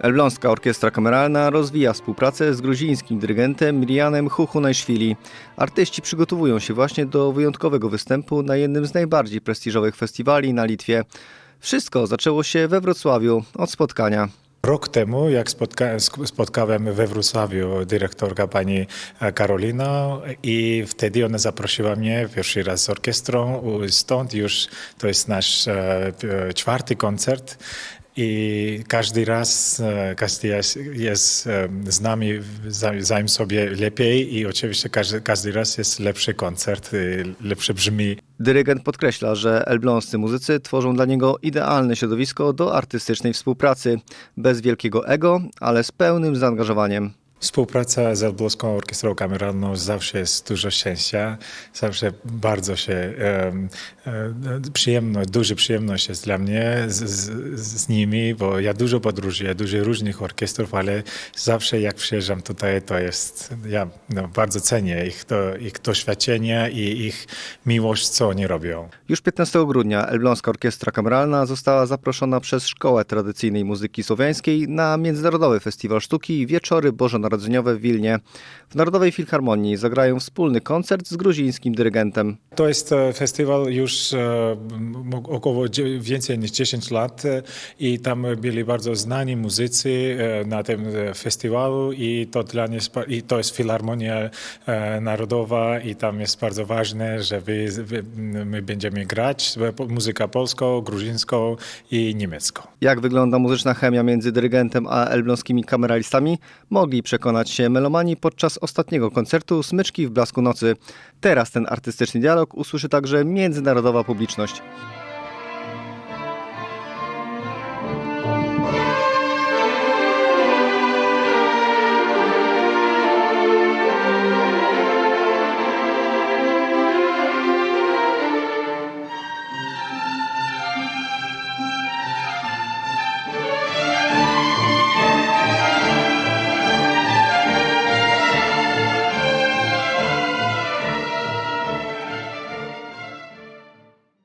Elbląska Orkiestra Kameralna rozwija współpracę z gruzińskim dyrygentem Mirianem Huhunajszwili. Artyści przygotowują się właśnie do wyjątkowego występu na jednym z najbardziej prestiżowych festiwali na Litwie. Wszystko zaczęło się we Wrocławiu od spotkania. Rok temu, jak spotka spotkałem we Wrocławiu dyrektorka pani e, Karolina i wtedy ona zaprosiła mnie pierwszy raz z orkiestrą. Stąd już to jest nasz e, p- czwarty koncert. I każdy raz, e, każdy jest, e, z nami za- zanim sobie lepiej i oczywiście każdy, każdy raz jest lepszy koncert, i lepsze brzmi. Dyrygent podkreśla, że elbląscy muzycy tworzą dla niego idealne środowisko do artystycznej współpracy. Bez wielkiego ego, ale z pełnym zaangażowaniem. Współpraca z Elbląską Orkiestrą Kameralną zawsze jest dużo szczęścia, zawsze bardzo się e, przyjemność, duża przyjemność jest dla mnie z, z, z nimi, bo ja dużo podróżuję, dużo różnych orkiestrów, ale zawsze jak przyjeżdżam tutaj, to jest, ja no, bardzo cenię ich, to, ich doświadczenie i ich miłość, co oni robią. Już 15 grudnia Elbląska Orkiestra Kameralna została zaproszona przez Szkołę Tradycyjnej Muzyki Słowiańskiej na Międzynarodowy Festiwal Sztuki Wieczory Bożonarodzeniowe w Wilnie. W Narodowej Filharmonii zagrają wspólny koncert z gruzińskim dyrygentem. To jest e, festiwal już e, około więcej niż 10 lat e, i tam byli bardzo znani muzycy na tym festiwalu i to dla pa- i to jest Filharmonia Narodowa i tam jest bardzo ważne, że wy, wy, my będziemy grać muzykę polską, gruzińską i niemiecką. Jak wygląda muzyczna chemia między dyrygentem a elbląskimi kameralistami, mogli przekonać się melomani podczas ostatniego koncertu Smyczki w blasku nocy. Teraz ten artystyczny dialog usłyszy także międzynarodowa publiczność.